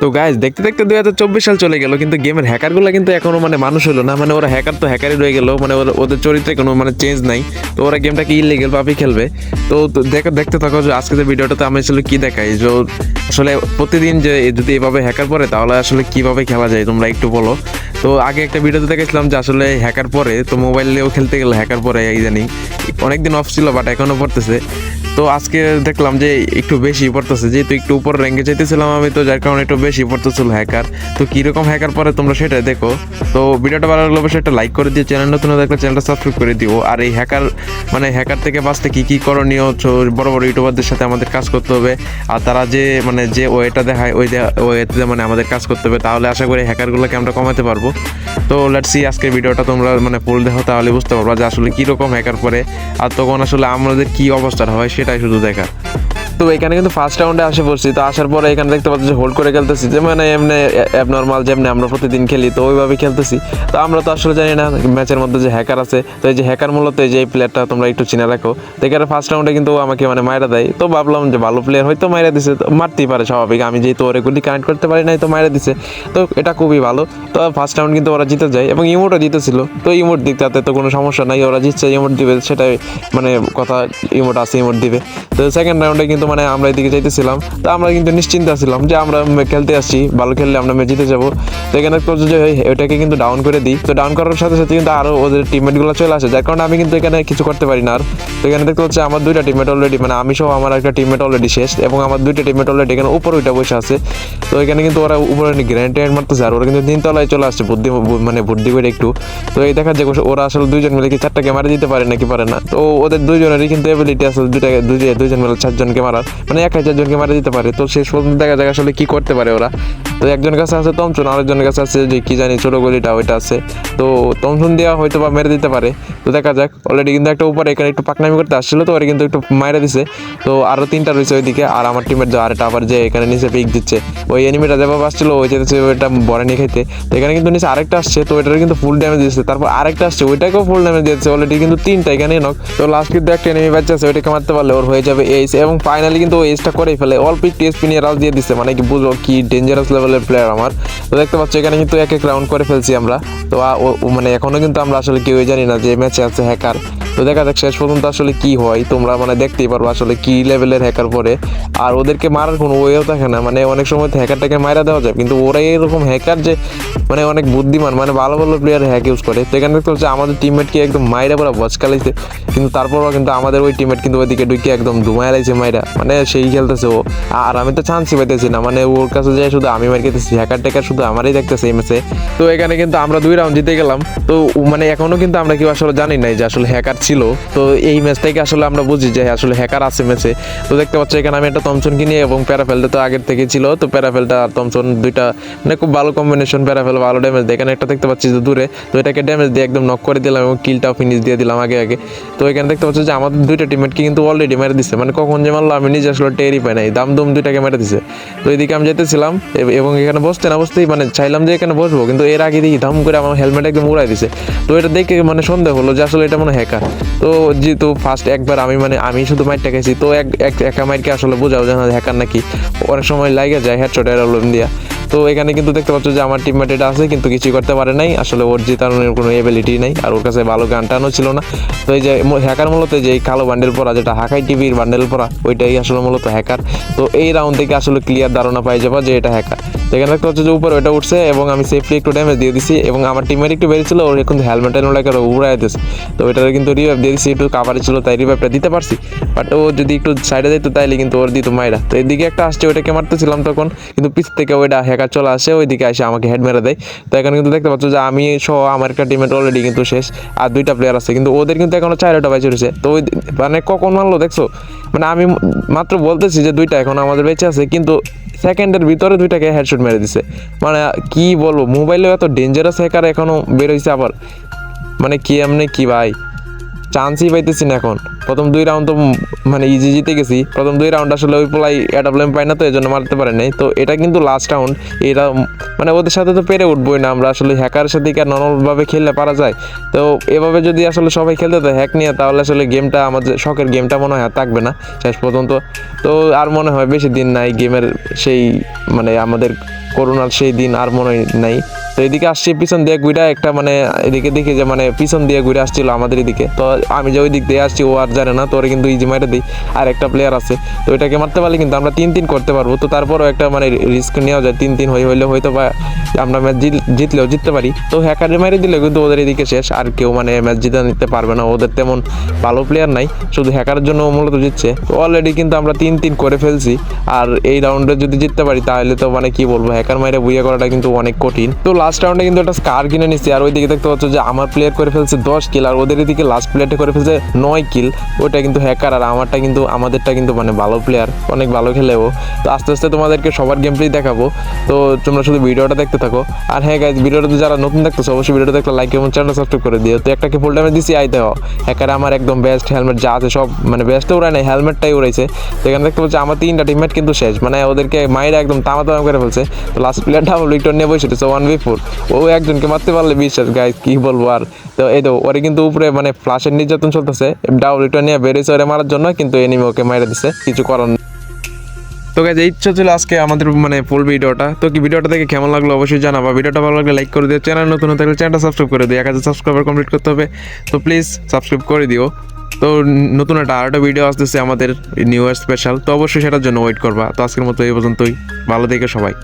তো গাইজ দেখতে দেখতে দুই হাজার চব্বিশ সাল চলে গেল, কিন্তু গেমের হ্যাকারগুলো কিন্তু এখনও মানে মানুষ হলো না। মানে ওরা হ্যাকার তো হ্যাকারই রয়ে গেলো মানে ওরা- ওদের চরিত্রে কোনো মানে চেঞ্জ নাই। তো ওরা গেমটাকে ইলিগেল ভাবেই খেলবে। তো দেখো দেখতে থাকো যে আজকে যে ভিডিওটাতে আমি আসলে কি দেখাই, যে আসলে প্রতিদিন যে যদি এভাবে হ্যাকার পরে তাহলে আসলে কীভাবে খেলা যায় তোমরা একটু বলো। তো আগে একটা ভিডিওতে দেখেছিলাম যে আসলে হ্যাকার পরে তো মোবাইলেও খেলতে গেলে হ্যাকার পরে এই জানি অনেকদিন অফ ছিল বাট এখনও পড়তেছে। তো আজকে দেখলাম যে একটু বেশি পড়তেছে, যেহেতু একটু উপর র্যাঙ্কে চাইতেছিলাম আমি, তো যার কারণে একটু বেশি পড়তেছিল হ্যাকার তো কীরকম হ্যাকার পরে তোমরা সেটা দেখো। তো ভিডিওটা ভালো লাগলে অবশ্যই একটা লাইক করে দিয়ে চ্যানেল নতুন দেখলে চ্যানেলটা সাবস্ক্রাইব করে দিও। আর এই হ্যাকার মানে হ্যাকার থেকে বাঁচতে কী কী করণীয় বড় বড় ইউটিউবারদের সাথে আমাদের কাজ করতে হবে। আর তারা যে মানে যে ওয়েটা দেখায়, ওই ওয়েতে মানে আমাদের কাজ করতে হবে, তাহলে আশা করি হ্যাকারগুলোকে আমরা কমাতে পারব। তো লেটস সি আজকের ভিডিওটা তোমরা মানে ফুল দেখো, তাহলে বুঝতে পারবা যে আসলে কীরকম হ্যাকার পরে আর তখন আসলে আমাদের কী অবস্থা হয় সেটাই শুধু দেখা। তো এখানে কিন্তু ফার্স্ট রাউন্ডে আসে পড়ছি তো আসার পরে এখানে দেখতে পাচ্ছি হোল্ড করে খেলতেছি। যে মানে এমনি অ্যাবনর্মাল যেমনি আমরা প্রতিদিন খেলি, তো ওইভাবে খেলতেছি। তো আমরা তো আসলে জানি না ম্যাচের মধ্যে যে হ্যাকার আছে। তো এই যে হ্যাকার মূলত এই যে এই প্লেয়ারটা তোমরা একটু চিনে রাখো। তো এখানে ফার্স্ট রাউন্ডে কিন্তু আমাকে মানে মাইরা দেয়। তো ভাবলাম যে ভালো প্লেয়ার হয়তো মাইরা দিছে, তো মারতেই পারে স্বাভাবিক। আমি যেহেতু ওরে গুলি কানেক্ট করতে পারি নাই, তো মাইরা দিছে। তো এটা খুবই ভালো। তো ফার্স্ট রাউন্ড কিন্তু ওরা জিতে যায় এবং ইমোটও জিতেছিল তো ইমোট দিক তাতে তো কোনো সমস্যা নাই। ওরা জিতছে ইমোট দিবে, সেটাই মানে কথা। ইমোট আছে ইমোট দিবে। তো সেকেন্ড রাউন্ডে কিন্তু মানে আমরা এদিকে যাইতেছিলাম। তো আমরা কিন্তু নিশ্চিন্ত ছিলাম যে আমরা খেলতে আসছি, ভালো খেললে আমরা ম্যাচ জিতে যাব। তো এখানে করছে যে ওই- ওটাকে কিন্তু ডাউন করে দিই। তো ডাউন করার সাথে সাথে কিন্তু আরও ওদের টিমমেটগুলো চলে আসে। যার কারণে আমি কিন্তু এখানে কিছু করতে পারি না আর। তো এখানে দেখতে হচ্ছে আমার দুইটা টিমমেট অলরেডি মানে আমি সহ আমার একটা টিমমেট অলরেডি শেষ এবং আমার দুইটা টিমমেট অলরেডি এখানে উপরে ওইটা বসে আছে। তো এখানে কিন্তু ওরা উপরে গ্র্যান্ড ট্যান্ড মারতেছে আর ওরা কিন্তু তিনতলায় চলে আসছে, বুদ্ধি মানে বুদ্ধি করে একটু। তো এই দেখা যায় ওরা আসলে দুইজন মিলে কি চারটাকে মারা দিতে পারে নাকি পারে না। তো ওদের দুইজনেরই কিন্তু এবিলিটি আছে দুইটা দুই- দুইজন মিলে চারজনকে মারার মানে একাই চারজনকে মারা দিতে পারে। তো শেষ পর্যন্ত দেখা যায় আসলে কি করতে পারে ওরা। তো একজনের কাছে আছে তমসন, আরেকজনের কাছে আছে যে কি জানি ছোট গলিটা, ওইটা আছে। তো তমসন দেওয়া হয়তো বা মেরে দিতে পারে। তো দেখা যাক অলরেডি কিন্তু একটা উপরে এখানে একটু পাকনামি করতে আসছিল, তো ওরা কিন্তু একটু মাইরা দিছে। তো আরও তিনটা রয়েছে ওইদিকে, আর আমার টিমের যে আরেকটা আবার যে এখানে নিচে পিক দিচ্ছে, ওই এনিমিটা যেভাবে আসছিল, ওই যেতেছে ওইটা বড় নিয়ে খাইতে। তো এখানে কিন্তু নিচে আরেকটা আসছে, তো ওইটার কিন্তু ফুল ড্যামেজ দিচ্ছে তারপর আরেকটা আসছে, ওইটাকেও ফুল ড্যামেজ দিচ্ছে অলরেডি কিন্তু তিনটা এখানে নক তো লাস্ট কিন্তু একটা এনিমি বাচ্চা আছে, ওইটাকে মারতে পারলে ওর হয়ে যাবে। এইস এবং ফাইনালি কিন্তু এইসটা করেই ফেলে। অল্প একটু এসপি নিয়ে রাজ দিয়ে দিচ্ছে মানে কি বুঝো কি ডেঞ্জারাস লেভেলের প্লেয়ার আমার। তো দেখতে পাচ্ছ, এখানে কিন্তু এক এক রাউন্ড করে ফেলছি আমরা। তো মানে এখনও কিন্তু আমরা আসলে কেউই জানি না যে ম্যাচে আছে হ্যাকার তো দেখা যাক শেষ পর্যন্ত আসলে কি হয়। তোমরা মানে দেখতেই পারব আসলে কি লেভেলের হ্যাকার পরে আর ওদেরকে মারার কোনো ওয়েও থাকে না। মানে অনেক সময় হ্যাকারটাকে মারা দেওয়া যায়। কিন্তু ওরা এরকম হ্যাকার যে মানে অনেক বুদ্ধিমান মানে ভালো ভালো প্লেয়ার হ্যাক ইউজ করে। তো এখানে দেখতে হচ্ছে আমাদের টিমমেটকে একদম মাইরা পুরো বচকালাইছে। কিন্তু তারপরও কিন্তু আমাদের ওই টিমমেট কিন্তু ওইদিকে ঢুকে একদম ধুমায় লাইছে মাইরা। মানে সেই খেলতেছে ও। আর আমি তো চান্সই পাইতেছি না। মানে ওর কাছে যে শুধু আমি মার খেতেছি। হ্যাকার টেকার শুধু আমারই দেখতেছে ম্যাচে তো এখানে কিন্তু আমরা দুই রাউন্ড জিতে গেলাম। তো মানে এখনও কিন্তু আমরা কেউ আসলে জানি নাই যে আসলে হ্যাকার ছিল, তো এই ম্যাচ থেকে আসলে আমরা বুঝি যে আসলে হ্যাকার আছে ম্যাচে তো দেখতে পাচ্ছ এখানে আমি একটা তমসন কিনি এবং প্যারাফেলটা তো আগের থেকে ছিল, তো প্যারাফেলটা আর তমসন দুইটা মানে খুব ভালো কম্বিনেশন প্যারাফেল ভালো ড্যামেজ দেয়। এখানে একটা দেখতে পাচ্ছি যে দূরে, তো এটাকে ড্যামেজ দিয়ে একদম নক করে দিলাম এবং কিলটাও ফিনিশ দিয়ে দিলাম আগে আগে। তো এখানে দেখতে পাচ্ছ যে আমাদের দুইটা টিমমেটকে কিন্তু অলরেডি মেরে দিচ্ছে মানে কখন যে মারলো আমি নিজে আসলে টেরই পাই নাই। দাম দুম দুইটাকে মেরে দিছে। তো এদিকে আমি যেতেছিলাম, এবং এখানে বসতে না বসতেই মানে চাইলাম যে এখানে বসবো, কিন্তু এর আগে দেখি দাম করে আমার হেলমেট একদম উড়াই দিছে। তো এটা দেখে মানে সন্দেহ হলো যে আসলে এটা মনে হ্যাকার তো যেহেতু ফার্স্ট একবার আমি মানে আমি শুধু মাইটটা খেয়েছি তো এক এক- মাইটকে আসলে বোঝাও যে হ্যাকার নাকি। অনেক সময় লাগে যায় হেডশট এরোলম দিয়া। তো এখানে কিন্তু দেখতে পাচ্ছ যে আমার টিমমেট এটা আছে, কিন্তু কিছুই করতে পারে নাই। আসলে ওর জেতানোর কোনো এবিলিটি নাই, আর ওর কাছে ভালো গান টানও ছিল না। তো এই যে হ্যাকার মূলত যে এই কালো বান্ডেল পরা, যেটা হাকাই টিভির বান্ডেল পরা, ওইটাই আসলে মূলত হ্যাকার তো এই রাউন্ড থেকে আসলে ক্লিয়ার ধারণা পাই যাবা যে এটা হ্যাকার তো এখানে দেখতে পাচ্ছ যে উপরে ওইটা উঠছে এবং আমি সেফলি একটু ড্যামেজ দিয়ে দিছি এবং আমার টিমের একটু বেরিয়েছিল ওর এখন হেলমেট টেলমেট উড়াই দিয়েছে তো ওইটার কিন্তু রিভাইভ দিয়ে দিছি, একটু কাভারে ছিল, তাই রিভাইভটা দিতে পারছি। বাট ও যদি একটু সাইডে যেত তাইলে কিন্তু ওর দিত মাইরা। তো এদিকে একটা আসছে, ওইটাকে মারতেছিলাম তখন, কিন্তু পিছ থেকে ওইটা হ্যাকার চলে আসে, ওইদিকে এসে আমাকে হেড মেরে দেয়। তো এখন কিন্তু দেখতে পাচ্ছ যে আমি সহ আমার একটা টিমেট অলরেডি কিন্তু শেষ, আর দুইটা প্লেয়ার আছে। কিন্তু ওদের কিন্তু এখনও চারটা বাইচে রয়েছে তো ওই মানে কখন মারলো দেখছ? মানে আমি মাত্র বলতেছি যে দুইটা এখন আমাদের বেঁচে আছে, কিন্তু সেকেন্ডের ভিতরে দুইটাকে হেডশট মেরে দিছে। মানে কি বলব মোবাইলেও এত ডেঞ্জারাস হ্যাকার এখনও বের হয়েছে আবার। মানে কি এমনি কি ভাই? চান্সই পাইতেছি না এখন। প্রথম দুই রাউন্ড তো মানে ইজি জিতে গেছি। প্রথম দুই রাউন্ড আসলে ওই পোলাই অ্যাডাবলেম পাই না তো এই জন্য মারতে পারে নাই। তো এটা কিন্তু লাস্ট রাউন্ড উম মানে ওদের সাথে তো পেরে উঠবোই না। আমরা আসলে হ্যাকারের সাথে কি আর নর্মালভাবে খেললে পারা যায়? তো এভাবে যদি আসলে সবাই খেলতে তো হ্যাক নিয়ে, তাহলে আসলে গেমটা আমাদের শখের গেমটা মনে হয় থাকবে না শেষ পর্যন্ত। তো আর মনে হয় বেশি দিন নাই গেমের সেই মানে আমাদের করোনার সেই দিন আর মনে নাই। তো এদিকে আসছি, পিছন দিয়ে ঘুরে একটা মানে এদিকে দেখি যে মানে পিছন দিয়ে ঘুরে আসছিল আমাদের এদিকে। তো আমি যে ওই দিক দিয়ে আসছি, ও আর জানে না, তো ওরা কিন্তু ইজি মাইরে দিই। আর একটা প্লেয়ার আছে, তো এটাকে মারতে পারলে কিন্তু আমরা তিন তিন করতে পারব। তো তারপরও একটা মানে রিস্ক নেওয়া যায়, তিন তিন হয়ে হইলে হয়তো বা আমরা ম্যাচ জিতলেও জিততে পারি। তো হ্যাকারে মারি দিলে কিন্তু ওদের এদিকে শেষ, আর কেউ মানে ম্যাচ জিতে নিতে পারবে না। ওদের তেমন ভালো প্লেয়ার নাই, শুধু হ্যাকারের জন্য মূলত জিতছে। তো অলরেডি কিন্তু আমরা তিন তিন করে ফেলছি, আর এই রাউন্ডে যদি জিততে পারি, তাহলে তো মানে কি বলব হ্যাকার মাইরে বুইয়া করাটা কিন্তু অনেক কঠিন। তো লাস্ট রাউন্ডে কিন্তু একটা স্কার কিনে নিচ্ছি আর ওইদিকে দেখতে পাচ্ছ যে আমার প্লেয়ার করে ফেলছে দশ কিল আর ওদের এদিকে লাস্ট প্লেয়ারটা করে ফেলছে নয় কিল ওইটা কিন্তু হ্যাকার আর আমারটা কিন্তু, আমাদেরটা কিন্তু মানে ভালো প্লেয়ার অনেক ভালো খেলে ও। তো আস্তে আস্তে তোমাদেরকে সবার গেম প্লেই দেখাবো। তো তোমরা শুধু ভিডিওটা দেখতে থাকো। আর হ্যাঁ গাইজ ভিডিওটা যারা নতুন দেখতেছো, অবশ্যই ভিডিওটা দেখলে লাইক এবং চ্যানেল সাবস্ক্রাইব করে দিও। তো একটাকে ফুল টাইমে দিছি আইতে হও হ্যাকার আমার একদম বেস্ট হেলমেট যা আছে সব মানে বেস্টে উড়ায় নাই হেলমেটটাই উড়াইছে। তো এখানে দেখতে পাচ্ছি আমার তিনটা টিমমেট কিন্তু শেষ। মানে ওদেরকে মাইরা একদম তামা তামা করে ফেলছে। তো লাস্ট প্লেয়ার ডাবল উইকটর নিয়ে বসে ওয়ান বি ফোর ও একজনকে মারতে পারলে বিশ্বাস গাইজ কি বলব আর? তো এই তো, ওরে কিন্তু উপরে মানে ফ্লাশের নির্যাতন চলতেছে উইকটর নিয়ে বেরিয়েছে ওরে মারার জন্য, কিন্তু এনিমি ওকে মাইরা দিছে, কিছু করার তো গাইজ এই ইচ্ছা ছিল আজকে আমাদের মানে ফুল ভিডিওটা। তো কি ভিডিওটা দেখে কেমন লাগল অবশ্যই জানাবা। ভিডিওটা ভালো লাগলে লাইক করে দিও চ্যানেল নতুন থাকলে চ্যানেলটা সাবস্ক্রাইব করে দিও। এক হাজার সাবস্ক্রাইবার কমপ্লিট করতে হবে, তো প্লিজ সাবস্ক্রাইব করে দিও। তো নতুন একটা আরেকটা ভিডিও আসতেছে আমাদের নিউ ইয়ার স্পেশাল তো অবশ্যই সেটার জন্য ওয়েট করবা। তো আজকের মতো এই পর্যন্তই। ভালো দেখে সবাই।